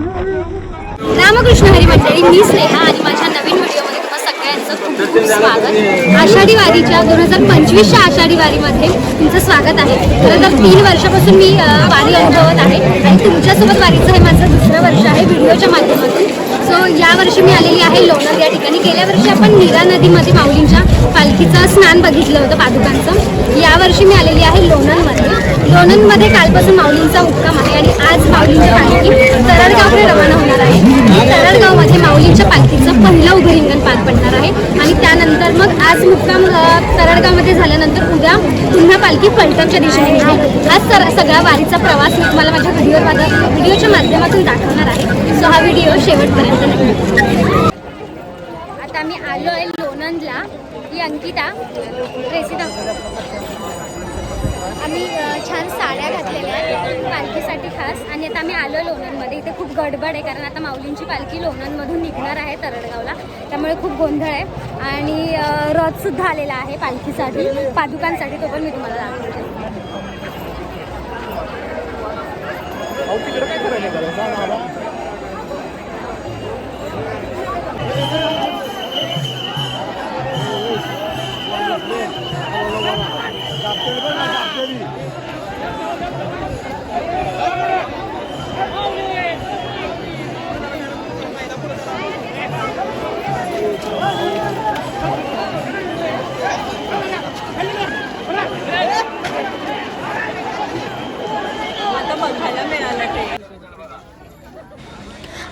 रामकृष्ण हरी मी स्नेहा आणि माझ्या नवीन व्हिडिओमध्ये तुम्हाला सगळ्यांचं खूप खूप स्वागत. आषाढी वारीच्या दोन हजार पंचवीसच्या आषाढी वारीमध्ये तुमचं स्वागत आहे. खरं तर तीन वर्षापासून मी वारी अनुभवत आहे आणि तुमच्यासोबत वारीचं हे माझं दुसरं वर्ष आहे व्हिडिओच्या माध्यमातून. सो यावर्षी मी आलेली आहे लोणंद या ठिकाणी. गेल्या वर्षी आपण नीरा नदीमध्ये माऊलींच्या पालखीचं स्नान बघितलं होतं पादुकांचं. यावर्षी मी आलेली आहे लोणंदमध्ये लोणंदमध्ये कालपासून माऊलींचा मुक्काम आहे आणि आज माऊलींची पालखी तरडगावकडे रवाना होणार आहे. तरडगावमध्ये माऊलींच्या पालखी पहिलं उभं रिंगण पार पडणार आहे. आणि त्यानंतर मग आज मुक्काम अ, तरडगावमध्ये झाल्यानंतर उद्या पुन्हा पालखी फलटणच्या दिशेने निघेल. आज तर सगळा वारीचा प्रवास मी तुम्हाला माझ्या व्हिडिओ व्हिडिओच्या माध्यमातून दाखवणार आहे. सो हा व्हिडिओ शेवटपर्यंत नक्की आता मी आलो आहे लोणंदला. ही अंकिता ड्रेसी आम्ही छान साड्या घातलेल्या आहेत. पालखीसाठी खास. आणि आता आम्ही आलो लोणंदमध्ये इथे खूप गडबड आहे कारण आता माऊलींची पालखी लोणंदमधून निघणार आहे तरडगावला. त्यामुळे खूप गोंधळ आहे. आणि रथसुद्धा आलेला आहे पालखीसाठी. पादुकांसाठी तो पण मी तुम्हाला दाखवते.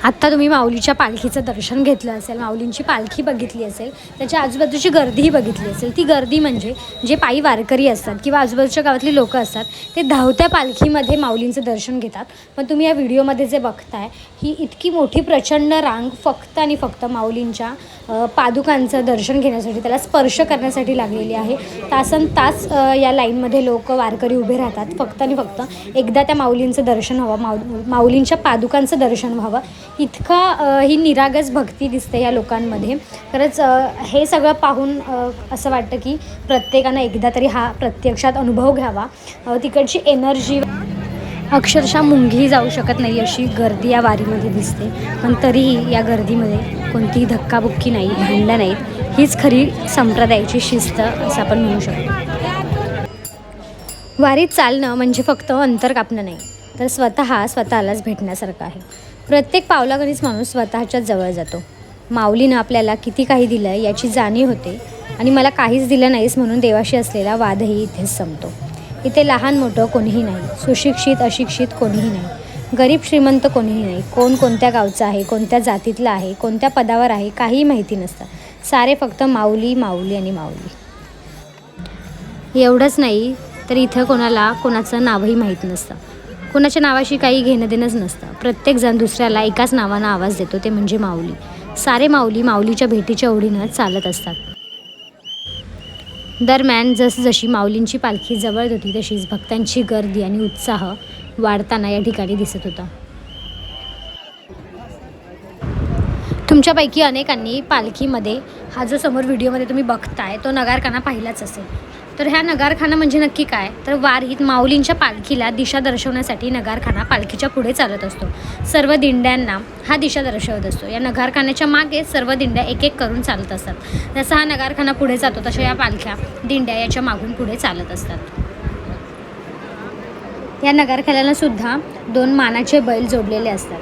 आत्ता तुम्ही माऊलीच्या पालखीचं दर्शन घेतलं असेल माऊलींची पालखी बघितली असेल त्याच्या आजूबाजूची गर्दीही बघितली असेल. ती गर्दी म्हणजे जे पायी वारकरी असतात किंवा आजूबाजूच्या गावातली लोक असतात ते धावत्या पालखीमध्ये माऊलींचं दर्शन घेतात. पण तुम्ही या व्हिडिओमध्ये जे बघताय ही इतकी मोठी प्रचंड रांग फक्त आणि फक्त माऊलींच्या पादुकांचं दर्शन घेण्यासाठी त्याला स्पर्श करण्यासाठी लागलेली आहे. तासन तास या लाईनमध्ये लोक वारकरी उभे राहतात. फक्त आणि फक्त एकदा त्या माऊलींचं दर्शन व्हावं माऊ माऊलींच्या पादुकांचं दर्शन व्हावं इतका ही निरागस भक्ती दिसते या लोकांमध्ये. खरंच हे सगळं पाहून असं वाटतं की प्रत्येकानं एकदा तरी हा प्रत्यक्षात अनुभव घ्यावा. तिकडची एनर्जी अक्षरशः मुंगी जाऊ शकत नाही अशी गर्दी या वारीमध्ये दिसते. पण तरीही या गर्दीमध्ये कोणतीही धक्काबुक्की नाही भांडणं नाहीत. हीच खरी संप्रदायाची शिस्त असं आपण म्हणू शकतो. वारीत चालणं म्हणजे फक्त अंतर कापणं नाही. तर स्वतः स्वतःलाच भेटण्यासारखं आहे. प्रत्येक पावलागणीच माणूस स्वतःच्याच जवळ जातो. माऊलीनं आपल्याला किती काही दिलं याची जाणीव होते आणि मला काहीच दिलं नाहीस म्हणून देवाशी असलेला वादही इथेच संपतो. इथे लहान मोठं कोणीही नाही सुशिक्षित अशिक्षित कोणीही नाही गरीब श्रीमंत कोणीही नाही कोण कोणत्या गावचं आहे कोणत्या जातीतलं आहे कोणत्या पदावर आहे काहीही माहिती नसतं. सारे फक्त माऊली माऊली आणि माऊली. एवढंच नाही तर इथं कोणाला कोणाचं नावही माहीत नसतं. कुणाच्या नावाशी काही घेणं देणंच नसतं. प्रत्येकजण दुसऱ्याला एकाच नावानं आवाज देतो ते म्हणजे माऊली. सारे माऊली माऊलीच्या भेटीच्या ओढीनं चालत असतात. दरम्यान जसजशी माऊलींची पालखी जवळ होती तशीच भक्तांची गर्दी आणि उत्साह वाढताना या ठिकाणी दिसत होता. तुमच्यापैकी अनेकांनी पालखीमध्ये हा जो समोर व्हिडिओमध्ये तुम्ही बघताय तो नगारखाना पाहिलाच असेल. तर ह्या नगारखाना म्हणजे नक्की काय? तर वारीत माऊलींच्या पालखीला दिशा दर्शवण्यासाठी नगारखाना पालखीच्या पुढे चालत असतो. सर्व दिंड्यांना हा दिशा दर्शवत असतो. या नगारखान्याच्या मागे सर्व दिंड्या एक एक करून चालत असतात. जसा हा नगारखाना पुढे जातो तशा या पालख्या दिंड्या याच्या मागून पुढे चालत असतात. या नगारखान्याला सुद्धा दोन मानाचे बैल जोडलेले असतात.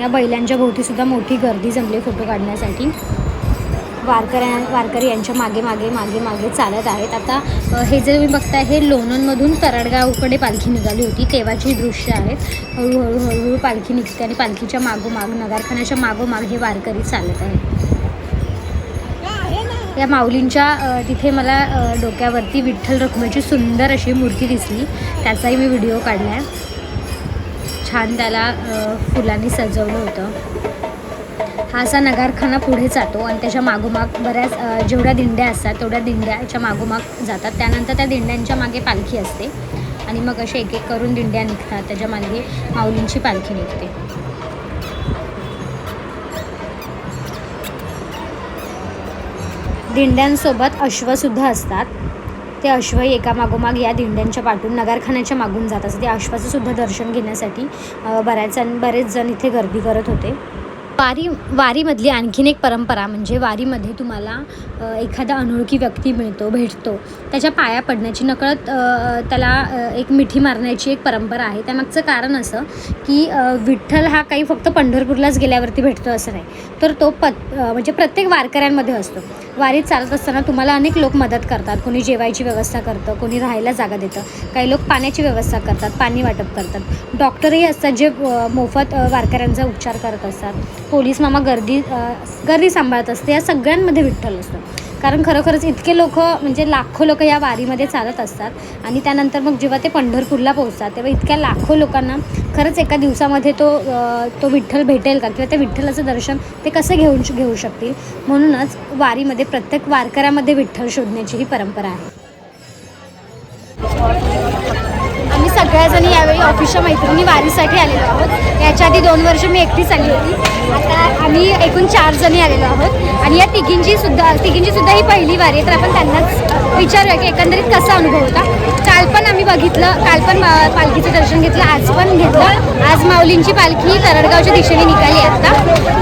या बैलांच्या भोवती सुद्धा मोठी गर्दी जमली फोटो काढण्यासाठी. वारकऱ्या वारकरी यांच्या मागे मागे मागे मागे चालत आहेत. आता हे जे तुम्ही बघताय हे लोणंदमधून तरडगावकडे पालखी निघाली होती. तेव्हाची दृश्य आहेत हळूहळू हळूहळू पालखी निघते आणि पालखीच्या मागोमाग नगारखान्याच्या मागोमाग हे वारकरी चालत आहेत. या माऊलींच्या तिथे मला डोक्यावरती विठ्ठल रखुमाची सुंदर अशी मूर्ती दिसली. त्याचाही मी व्हिडिओ काढला आहे छान त्याला फुलांनी सजवलं होतं. हा असा नगारखाना पुढे जातो आणि त्याच्या मागोमाग बऱ्याच जेवढ्या दिंड्या असतात तेवढ्या दिंड्याच्या मागोमाग जातात. त्यानंतर त्या दिंड्यांच्या मागे पालखी असते आणि मग असे एक एक करून दिंड्या निघतात. त्याच्यामागे माऊलींची पालखी निघते. दिंड्यांसोबत अश्वसुद्धा असतात. ते अश्वही एका मागोमाग या दिंड्यांच्या पाठून नगारखान्याच्या मागून जात असते ते अश्वाचं सुद्धा दर्शन घेण्यासाठी बऱ्याच बरेच जण इथे गर्दी करत होते. वारी वारीमधली आणखीन एक परंपरा म्हणजे वारीमध्ये तुम्हाला एखादा अनोळखी व्यक्ती मिळतो भेटतो त्याच्या पाया पडण्याची नकळत त्याला एक मिठी मारण्याची एक परंपरा आहे. त्यामागचं कारण असं की विठ्ठल हा काही फक्त पंढरपूरलाच गेल्यावरती भेटतो असं नाही. तर तो पत म्हणजे प्रत्येक वारकऱ्यांमध्ये असतो. वारीत चालत असताना तुम्हाला अनेक लोक मदत करतात. कोणी जेवायची व्यवस्था करतं कोणी राहायला जागा देतं. काही लोक पाण्याची व्यवस्था करतात पाणी वाटप करतात. डॉक्टरही असतात जे मोफत वारकऱ्यांचा उपचार करत असतात. पोलीस मामा गर्दी गर्दी सांभाळत असते. या सगळ्यांमध्ये विठ्ठल असतो. कारण खरोखरच इतके लोक म्हणजे लाखो लोक या वारीमध्ये चालत असतात. आणि त्यानंतर मग जेव्हा ते पंढरपूरला पोहोचतात तेव्हा इतक्या लाखो लोकांना खरंच एका दिवसामध्ये तो तो विठ्ठल भेटेल का? किंवा त्या विठ्ठलाचं दर्शन ते कसं घेऊन घेऊ शकतील? म्हणूनच वारीमध्ये प्रत्येक वारकऱ्यामध्ये विठ्ठल शोधण्याची ही परंपरा आहे. सगळ्याजणी यावेळी ऑफिसच्या मैत्रिणी वारीसाठी आलेलो आहोत. याच्या आधी दोन वर्ष मी एकटीच आली होती. आता आम्ही एकूण चार जणी आलेलो आहोत. आणि या तिघींची सुद्धा तिघींची सुद्धा ही पहिली वारी आहे. तर आपण त्यांनाच विचारूया की एकंदरीत कसा अनुभव होता. काल पण आम्ही बघितलं काल पण पालखीचं दर्शन घेतलं आज पण घेतलं. आज माऊलींची पालखी तरडगावच्या दिशेने निघाली आहे आता.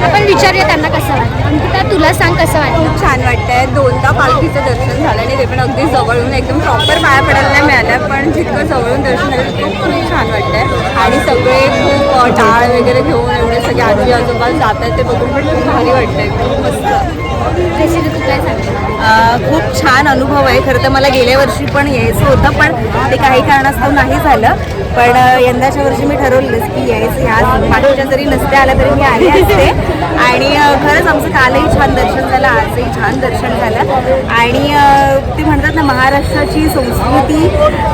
आपण विचारूया त्यांना कसं वाटतं. तुला सांग कसं वाटतं खूप छान वाटतंय. दोनदा पालखीचं दर्शन झालं आणि ते पण अगदी जवळून एकदम प्रॉपर पाया पडायला नाही मिळालं पण जितकं जवळून दर्शन झालं तितकं खूप छान वाटतंय. आणि सगळे खूप टाळ वगैरे घेऊन एवढे सगळे आजी आजोबा जात आहेत ते बघून पण खूप भारी वाटतंय. खूप मस्त. खूप छान अनुभव आहे. खरं तर मला गेल्या वर्षी पण यायचं होतं पण ते काही कारणास्तव नाही झालं. पण यंदाच्या वर्षी मी ठरवलंच की यायचं. ह्या मागच्या जरी नसते आल्या तरी मी आले असते. आणि खरंच आमचं कालही छान दर्शन झालं आजही छान दर्शन झालं. आणि ते म्हणतात ना महाराष्ट्राची संस्कृती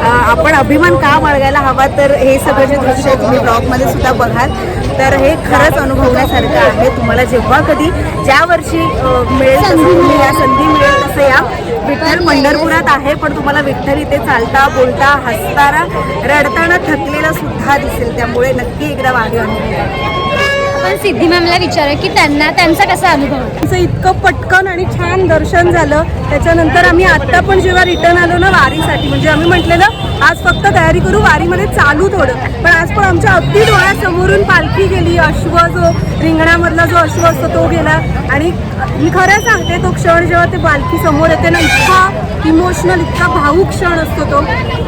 आपण अभिमान का बाळगायला हवा? तर हे सगळं जे दृश्य आहे तुम्ही ब्लॉगमध्ये सुद्धा बघाल. तर हे खरंच अनुभवण्यासारखं आहे. तुम्हाला जेव्हा कधी ज्या वर्षी मिळेल तसं या संधी मिळेल तसं या विठ्ठल पंढरपुरात आहे पण तुम्हाला विठ्ठल इथे चालता बोलता हसताना रडताना थकलेला सुद्धा दिसेल. त्यामुळे नक्की एकदा वागे अनुभव आपण सिद्धी मॅमला विचारू की त्यांना त्यांचा कसा अनुभव त्यांचं इतकं पटकन आणि छान दर्शन झालं. त्याच्यानंतर आम्ही आत्ता पण जेव्हा रिटर्न आलो ना वारीसाठी म्हणजे आम्ही म्हटलेलं आज फक्त तयारी करू वारीमध्ये चालू थोडं. पण आज पण आमच्या अगदी डोळ्यासमोरून पालखी गेली अश्व जो रिंगणामधला जो अश्व असतो तो गेला. आणि मी खरं सांगते तो क्षण जेव्हा ते पालखी समोर येते ना इतका इमोशनल इतका भावूक क्षण असतो तो.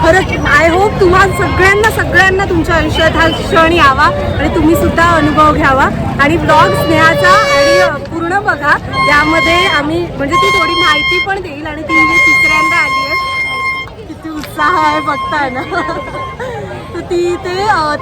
खरंच आय होप तुम्हाला सगळ्यांना सगळ्यांना तुमच्या आयुष्यात हा क्षण यावा आणि तुम्ही सुद्धा अनुभव घ्यावा. आणि ब्लॉग स्नेहाचा आणि पूर्ण बघा. त्यामध्ये आम्ही म्हणजे ती थोडी माहिती पण देईल आणि ती आहे उत्साह आहे बघताना तर ती ते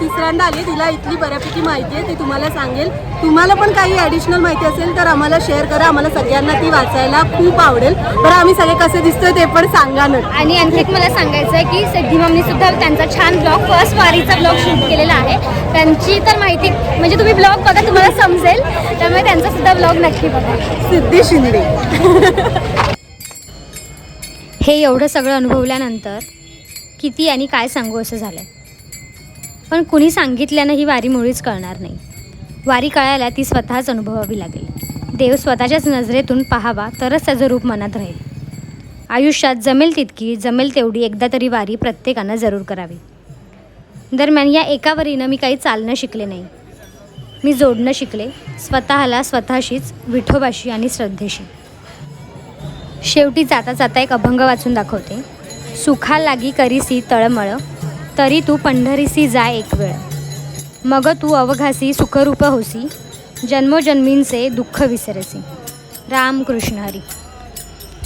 तिसऱ्यांदा आली तिला इथली बऱ्यापैकी माहिती आहे ती तुम्हाला सांगेल. तुम्हाला पण काही ॲडिशनल माहिती असेल तर आम्हाला शेअर करा. आम्हाला सगळ्यांना ती वाचायला खूप आवडेल. बरं आम्ही सगळे कसे दिसतोय ते पण सांगा नक्की आणि आणखी एक मला सांगायचं आहे की सिद्धी मॅमनी सुद्धा त्यांचा छान ब्लॉग फर्स्ट वारीचा ब्लॉग शूट केलेला आहे. त्यांची तर माहिती म्हणजे तुम्ही ब्लॉग बघा तुम्हाला समजेल. त्यामुळे त्यांचा सुद्धा ब्लॉग नक्की बघा. सिद्धी शिंदे. हे एवढं सगळं अनुभवल्यानंतर किती आणि काय सांगू असं झालं पण कुणी सांगितल्यानं ही वारी मुळीच कळणार नाही. वारी कळायला ती स्वतःच अनुभवावी लागेल. देव स्वतःच्याच नजरेतून पाहावा तरच त्याचं रूप मनात राहील. आयुष्यात जमेल तितकी जमेल तेवढी एकदा तरी वारी प्रत्येकानं जरूर करावी. दरम्यान या एका वारीनं मी काही चालणं शिकले नाही. मी जोडणं शिकले स्वतःला स्वतःशीच विठोबाशी आणि श्रद्धेशी. शेवटी जाता जाता एक अभंग वाचून दाखवते. सुखा लागी करीसी तळमळ तरी तू पंढरीसी जाय एक वेळ. मग तू अवघासी सुखरूप होसी जन्मोजन्मींचे दुःख विसरसी. रामकृष्ण हरी.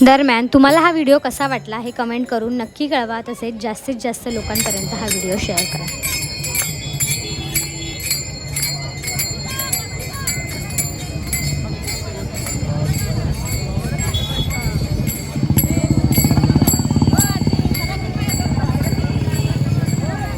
दरम्यान तुम्हाला हा व्हिडिओ कसा वाटला हे कमेंट करून नक्की कळवा तसेच जास्तीत जास्त लोकांपर्यंत हा व्हिडिओ शेअर करा.